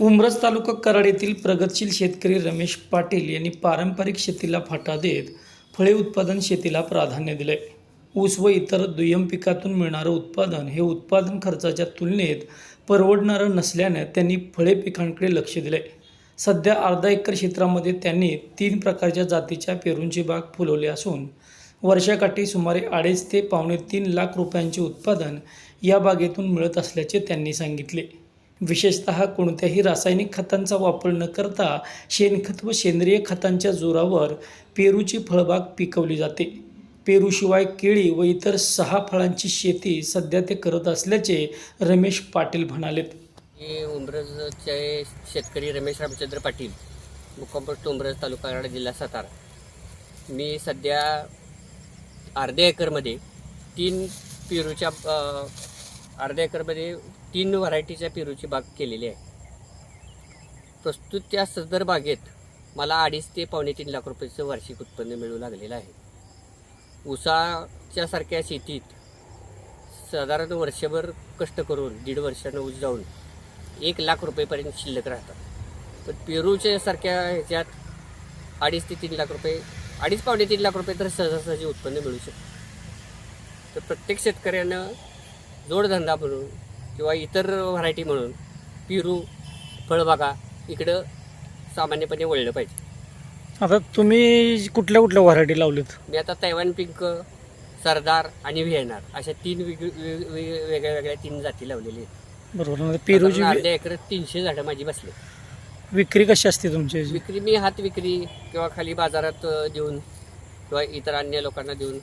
उमरस तालुका कराड येथील प्रगतशील शेतकरी रमेश पाटील यांनी पारंपरिक शेतीला फाटा देत फळे उत्पादन शेतीला प्राधान्य दिले ऊस व इतर दुय्यम पिकातून मिळणारं उत्पादन हे उत्पादन खर्चाच्या तुलनेत परवडणारं नसल्याने त्यांनी फळे पिकांकडे लक्ष दिले सध्या अर्धा एकर क्षेत्रामध्ये त्यांनी तीन प्रकारच्या जातीच्या पेरूंची बाग फुलवली असून वर्षाकाठी सुमारे अडीच ते पावणे तीन लाख रुपयांचे उत्पादन या बागेतून मिळत असल्याचे त्यांनी सांगितले. विशेषतः कोणत्याही रासायनिक खतांचा वापर न करता शेणखत व सेंद्रिय खतांच्या जोरावर पेरूची फळबाग पिकवली जाते. पेरूशिवाय केळी व इतर सहा फळांची शेती सध्या ते करत असल्याचे रमेश पाटील म्हणालेत. हे उंब्रजचे शेतकरी रमेश रामचंद्र पाटील मुक्काम उमरज तालुका कराड जिल्हा सातारा. मी सध्या अर्ध्या एकरमध्ये तीन पेरूच्या अर्ध्या एकरमध्ये तीन व्हरायटीच्या पेरूची बाग केलेली आहे. प्रस्तुत त्या सदर बागेत मला अडीच ते पावणे तीन लाख रुपयाचं वार्षिक उत्पन्न मिळू लागलेलं आहे. ऊसाच्यासारख्या शेतीत साधारण वर्षभर कष्ट करून दीड वर्षानं ऊस जाऊन एक लाख रुपयेपर्यंत शिल्लक राहतात. पण पेरूच्या सारख्या ह्याच्यात अडीच ते तीन लाख रुपये अडीच पावणे तीन लाख रुपये तर सहजासहजी उत्पन्न मिळू शकतं. तर प्रत्येक शेतकऱ्यानं जोडधंदा म्हणून किंवा इतर व्हरायटी म्हणून पेरू फळबागा इकडं सामान्यपणे वळलं पाहिजे. आता तुम्ही कुठल्या कुठल्या व्हरायटी लावलेत? मी आता तैवान पिंक सरदार आणि व्हिएनार अशा तीन वेग वेग- वेग- वेगळ्या वेगळ्या तीन जाती लावलेल्या आहेत. बरोबर. पेरूची साधारण अर्ध्या एकरात तीनशे झाडं माझी बसले विक्री कशी असते तुमची? विक्री मी हात विक्री किंवा खाली बाजारात अ, देऊन किंवा इतर अन्य लोकांना देऊन